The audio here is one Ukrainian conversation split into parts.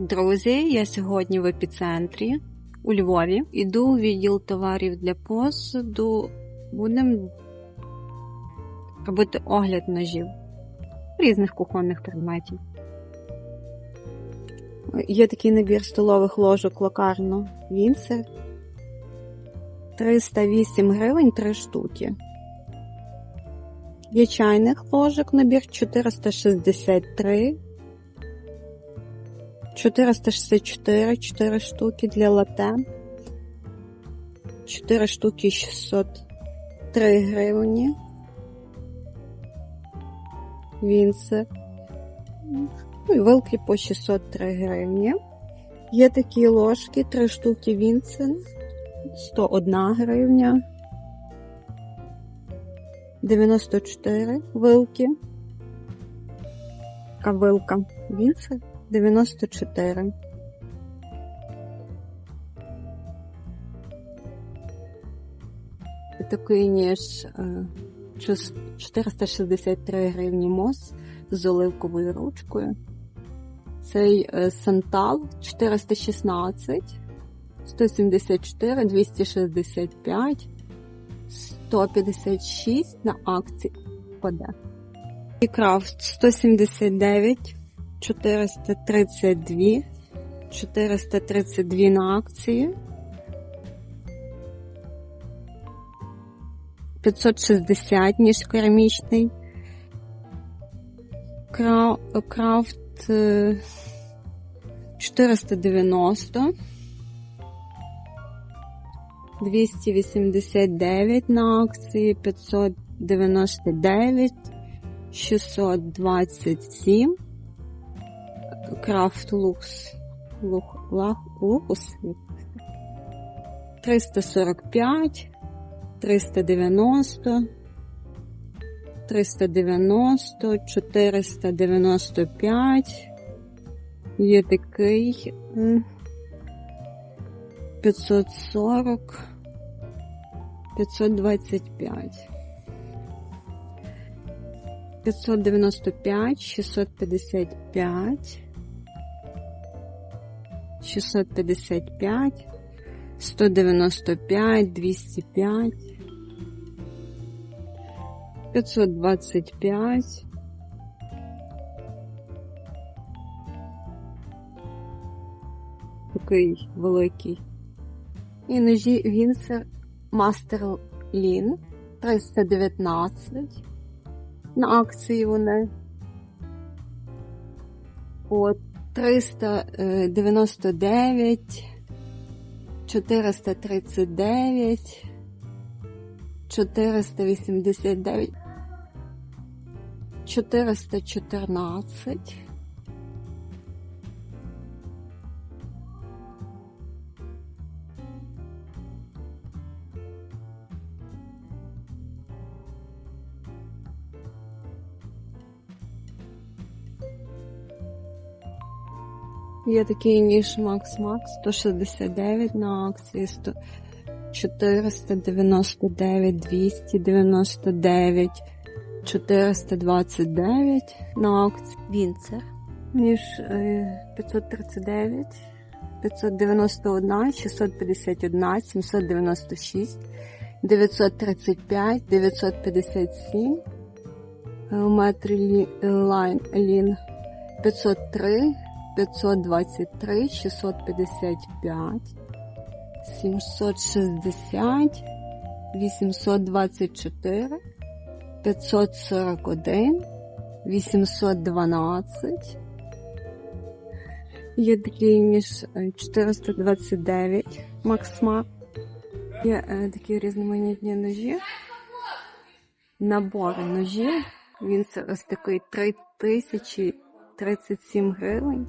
Друзі, я сьогодні в епіцентрі у Львові. Іду у відділ товарів для посуду. Будемо робити огляд ножів різних кухонних предметів. Є такий набір столових ложок локарно Вінсер. 308 гривень 3 штуки. Є чайних ложок набір 463 464 4 штуки для лате. 4 штуки 603 гривні. Вінсер. Ну і вилки по 603 гривні. Є такі ложки, 3 штуки Вінсен. 101 гривня. 94 вилки. Така вилка Вінсер. 94. Такий ніж е, 463 гривні мос з оливковою ручкою. Цей е, Сантал 416, 174, 265, 156 на акції ПД. І Крафт 179, 432, 432 на акції. 560 ніж керамічний. Крафт 490. 289 на акції, 599, 627. Крафт Лукс. Лукус. 345. 390, 390, 495, є такий 540, 525, 595, 655, 655, 195, 205, 525, такий великий. І ножі Вінсер Master Lean 319. На акції вони. От 399. 439, 489, 414, Є такий ніж Max Max 169 на акції 100, 499, 299, 429 на акції. Вінцер. Ніж 539, 591, 651, 796, 935, 957, метрі лайн лін 503, 523, 655, 760, 824, 541, 812. Є такий ніж 429 Максмар. Є е, такі різноманітні ножі. Набори ножів. Він ось такий 3037 гривень.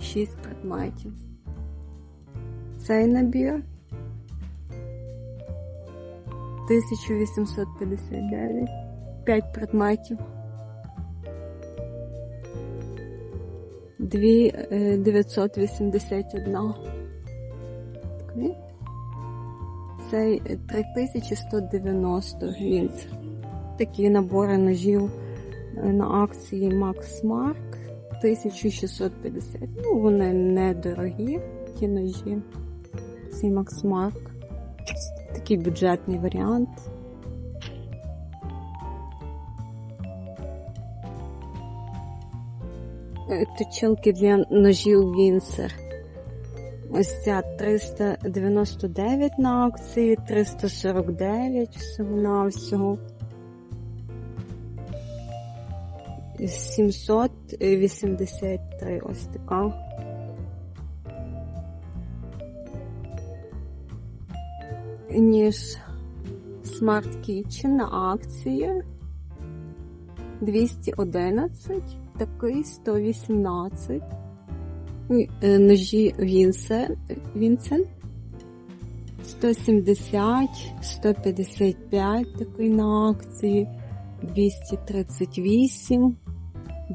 6 предметів. Цей набір 1859, 5 предметів. 2981. Такий. Цей 3190 гвінц. Такі набори ножів на акції Max Mark. 1650. Ну, вони недорогі, ті ножі. Цей Max Mark. Такий бюджетний варіант. Е, Точилки для ножів Вінсер. Ось ця 399 на акції, 349 всього на всього. 783 ось така. Ніж Smart Kitchen на акції. 211, такий 118. Ні, е, Ножі Вінсен, Вінсен 170, 155 такий на акції, 238,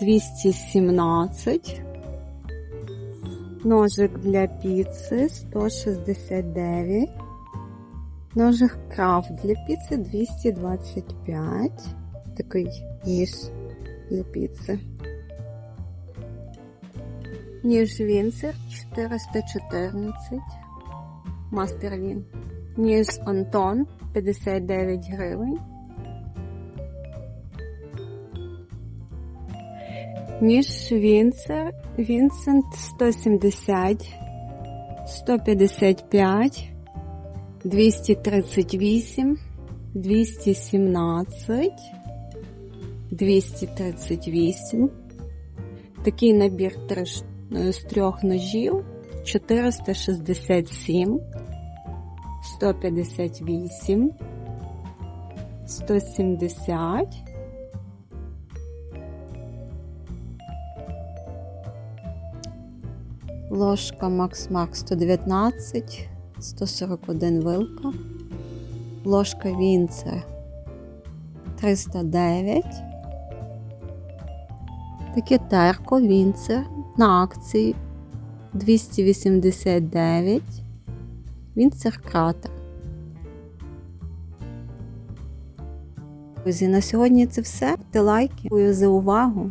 217. Ножик для піци 169. Ножик крафт для піци 225. Такий ніж для піци. Ніж Вінцер 414. Мастер Він. Ніж Антон 59 гривень. Ніж Вінцер, Вінсент 170, 155, 238, 217, 238. Такий набір е, з трьох ножів 467, 158, 170. Ложка Max Max 119, 141 вилка. Ложка Вінцер 309. Таке терко Вінцер на акції 289. Вінцер кратер. Друзі, на сьогодні це все. Ставте лайки. Дякую за увагу.